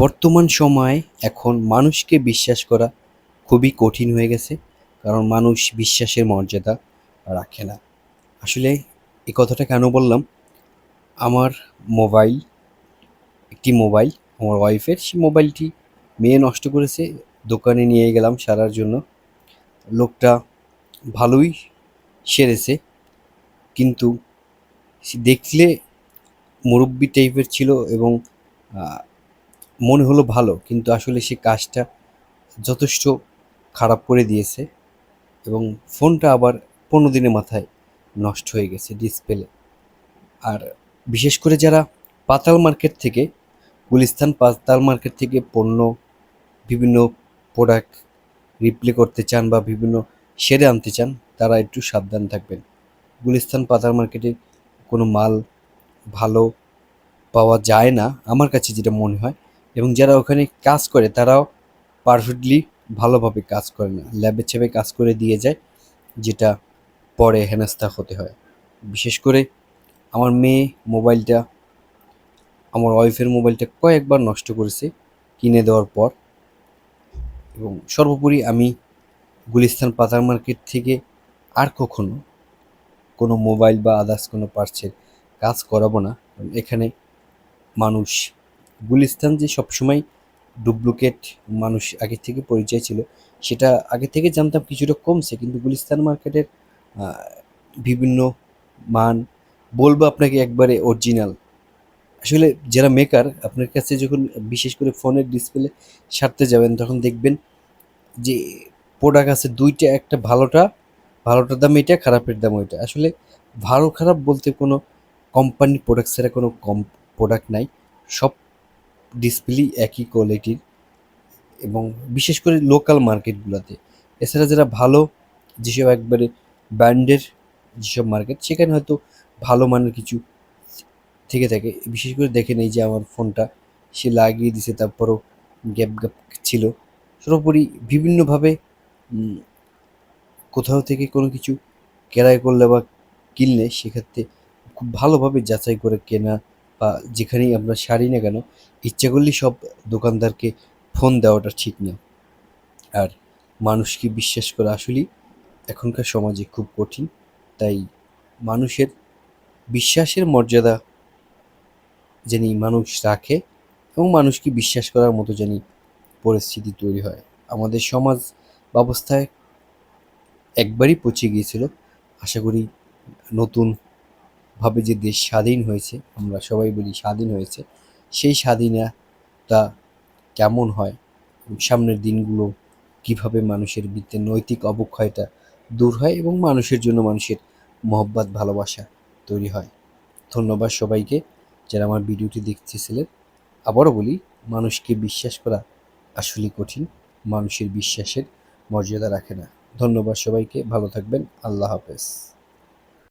বর্তমান সময়ে এখন মানুষকে বিশ্বাস করা খুবই কঠিন হয়ে গেছে, কারণ মানুষ বিশ্বাসের মর্যাদা রাখে না। আসলে এই কথাটা কেন বললাম? আমার মোবাইল, একটি মোবাইল, আমার ওয়াইফের সেই মোবাইলটি মেয়ে নষ্ট করেছে, দোকানে নিয়ে গেলাম সারার জন্য। লোকটা ভালোই সেরেছে, কিন্তু দেখলে মুরব্বি টাইপের ছিল এবং মনে হলো ভালো, কিন্তু আসলে সে কাজটা যথেষ্ট খারাপ করে দিয়েছে এবং ফোনটা আবার পনেরো দিনের মাথায় নষ্ট হয়ে গেছে ডিসপ্লে আর বিশেষ করে যারা পাতাল মার্কেট থেকে, গুলিস্তান পাতাল মার্কেট থেকে পণ্য, বিভিন্ন প্রোডাক্ট রিপ্লে করতে চান বা বিভিন্ন সেরে আনতে চান, তারা একটু সাবধান থাকবেন। গুলিস্তান পাতাল মার্কেটে কোনো মাল ভালো পাওয়া যায় না, আমার কাছে যেটা মনে হয়। এবং যারা ওখানে কাজ করে, তারাও পারফেক্টলি ভালোভাবে কাজ করে না। ল্যাবে ছেবে কাজ করে দিয়ে যায়, যেটা পরে হেনস্থা হতে হয়। বিশেষ করে আমার মেয়ে মোবাইলটা, আমার ওয়াইফের মোবাইলটা কয়েকবার নষ্ট করেছে কিনে দেওয়ার পর। এবং সর্বোপরি আমি গুলিস্তান পাতার মার্কেট থেকে আর কখনো কোনো মোবাইল বা আদার্স কোনো পার্টসের কাজ করাবো না। এখানে মানুষ গুলিস্তান যে সবসময় ডুপ্লিকেট মানুষ আগে থেকে পরিচয় ছিল, সেটা আগে থেকে জানতাম কিছুটা কমছে, কিন্তু গুলিস্তান মার্কেটের বিভিন্ন মান বলব আপনাকে একবারে অরিজিনাল আসলে যারা মেকার আপনার কাছে যখন বিশেষ করে ফোনের ডিসপ্লে সারতে যাবেন, তখন দেখবেন যে প্রোডাক্ট আছে দুইটা, একটা ভালোটা ভালোটার দাম এটা, খারাপের দাম ওইটা। আসলে ভালো খারাপ বলতে কোনো কোম্পানির প্রোডাক্ট ছাড়া কোনো কম প্রোডাক্ট নাই। সব ডিসপ্লে একই কোয়ালিটির এবং বিশেষ করে লোকাল মার্কেটগুলোতে এছাড়া যারা ভালো যেসব একবারে ব্র্যান্ডের যেসব মার্কেট সেখানে হয়তো ভালো মানের কিছু থেকে থাকে। বিশেষ করে দেখে নেই যে আমার ফোনটা সে লাগিয়ে দিছে, তারপরও গ্যাপ গ্যাপ ছিল। সর্বোপরি বিভিন্নভাবে কোথাও থেকে কোনো কিছু কেনাই করলে বা কিনলে, সেক্ষেত্রে খুব ভালোভাবে যাচাই করে কেনা বা যেখানেই আমরা সারি না কেন, ইচ্ছা করলেই সব দোকানদারকে ফোন দেওয়াটা ঠিক না। আর মানুষকে বিশ্বাস করা আসলেই এখনকার সমাজে খুব কঠিন। তাই মানুষের বিশ্বাসের মর্যাদা যেনি মানুষ রাখে এবং মানুষকে বিশ্বাস করার মতো যেনি পরিস্থিতি তৈরি হয়। আমাদের সমাজ ব্যবস্থায় একবারই পচে গিয়েছিল। আশা করি নতুনভাবে যে দেশ স্বাধীন হয়েছে, আমরা সবাই বলি স্বাধীন হয়েছে, সেই স্বাধীনতা কেমন হয়? সামনের দিনগুলো কীভাবে মানুষের ভিতরে নৈতিক অবক্ষয়টা দূর হয় এবং মানুষের জন্য মানুষের মহব্বত, ভালোবাসা তৈরি হয়? ধন্যবাদ সবাইকে যারা আমার ভিডিওটি দেখতেছিলেন। আবারও বলি, মানুষকে বিশ্বাস করা আসলে কঠিন, মানুষের বিশ্বাসের মর্যাদা রাখে না। ধন্যবাদ সবাইকে, ভালো থাকবেন, আল্লাহ হাফেজ।